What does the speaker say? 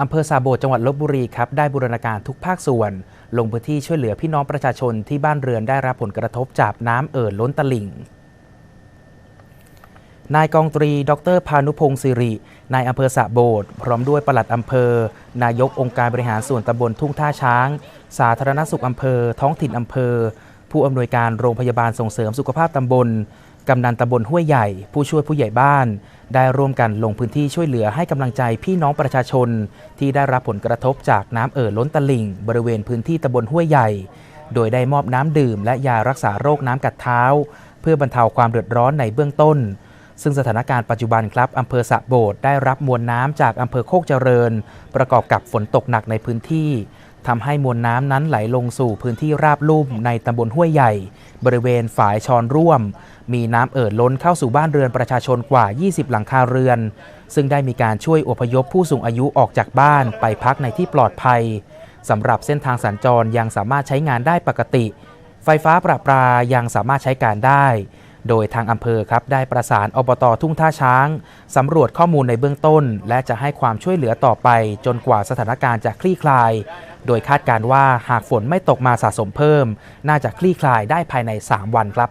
อำเภอซาโบดจังหวัดลบบุรีครับได้บูรณาการทุกภาคส่วน ลงพื้นที่ช่วยเหลือพี่น้องประชาชนที่บ้านเรือนได้รับผลกระทบจากน้ำเอ่อล้นตลิ่งนายกองตรี ดรพานุพงศ์สิริ นายอำเภอสะโบด พร้อมด้วยปลัดอำเภอ นายกองค์การบริหารส่วนตำบลทุ่งท่าช้าง สาธารณสุขอำเภอ ท้องถิ่นอำเภอ ผู้อำนวยการโรงพยาบาลส่งเสริมสุขภาพตำบล กำนันตำบลห้วยใหญ่ ผู้ช่วยผู้ใหญ่บ้าน ได้ร่วมกันลงพื้นที่ช่วยเหลือให้กำลังใจพี่น้องประชาชน ที่ได้รับผลกระทบจากน้ำเอ่อล้นตลิ่ง บริเวณพื้นที่ตำบลห้วยใหญ่ โดยได้มอบน้ำดื่ม และยารักษาโรคน้ำกัดเท้า เพื่อบรรเทาความเดือดร้อนในเบื้องต้นซึ่งสถานการณ์ปัจจุบันครับอำเภอสะโบดได้รับมวลน้ำจากอำเภอโคกเจริญ ประกอบกับฝนตกหนักในพื้นที่ ทำให้มวลน้ำนั้นไหลลงสู่พื้นที่ราบลุ่มในตำบลห้วยใหญ่ บริเวณฝายชอนร่วม มีน้ำเอ่อล้นเข้าสู่บ้านเรือนประชาชนกว่า 20 หลังคาเรือน ซึ่งได้มีการช่วยอพยพผู้สูงอายุออกจากบ้านไปพักในที่ปลอดภัยสำหรับเส้นทางสัญจรยังสามารถใช้งานได้ปกติ ไฟฟ้าประปายังสามารถใช้การได้ โดยทางอำเภอครับได้ประสานอบตทุ่งท่าช้างสำรวจข้อมูลในเบื้องต้น และจะให้ความช่วยเหลือต่อไป จนกว่าสถานการณ์จะคลี่คลาย โดยคาดการว่าหากฝนไม่ตกมาสะสมเพิ่ม น่าจะคลี่คลายได้ภายใน 3 วันครับ